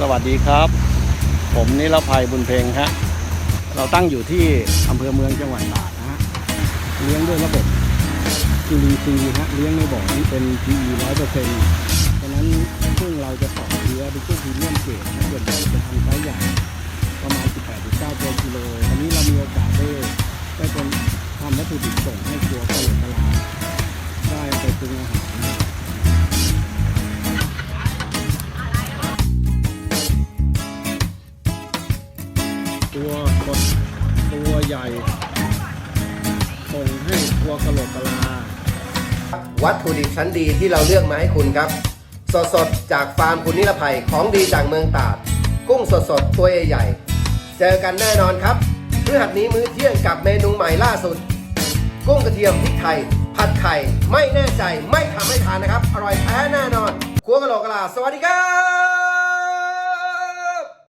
สวัสดีครับ ผมนิรภัยบุญเพ็งฮะเราตั้งอยู่ที่อำเภอเมืองจังหวัดตราดนะฮะเลี้ยงด้วยระบบจุลินทรีย์ฮะเลี้ยงในบ่อนี้เป็น PE ร้อยเปอร์เซ็นต์ฉะนั้นซึ่งเราจะต่อเชื้อเป็นกุ้งพรีเมียมเกรดนะส่วนใหญ่จะทำไซส์ใหญ่ประมาณ 18-9ตัวกิโลอันนี้เรามีโอกาสได้ได้เป็นทำวัตถุดิบส่งให้ครัวกะโหลก ตัวกดตัวใหญ่ส่งให้ตัวกระโหลกกะลา วัตถุดิบชั้นดีที่เราเลือกมาให้คุณครับ สดสดๆจากฟาร์มคุณนิรภัยของดีจากเมืองตราด กุ้งสดสดๆตัวใหญ่ๆเจอกันแน่นอนครับพฤหัสนี้มื้อเที่ยงกับเมนูใหม่ล่าสุด กุ้งกระเทียมพริกไทย ผัดไข่ ไม่แน่ใจไม่ทำให้ทานนะครับ อร่อยแท้แน่นอนครัวกะโหลกกะลา สวัสดีครับ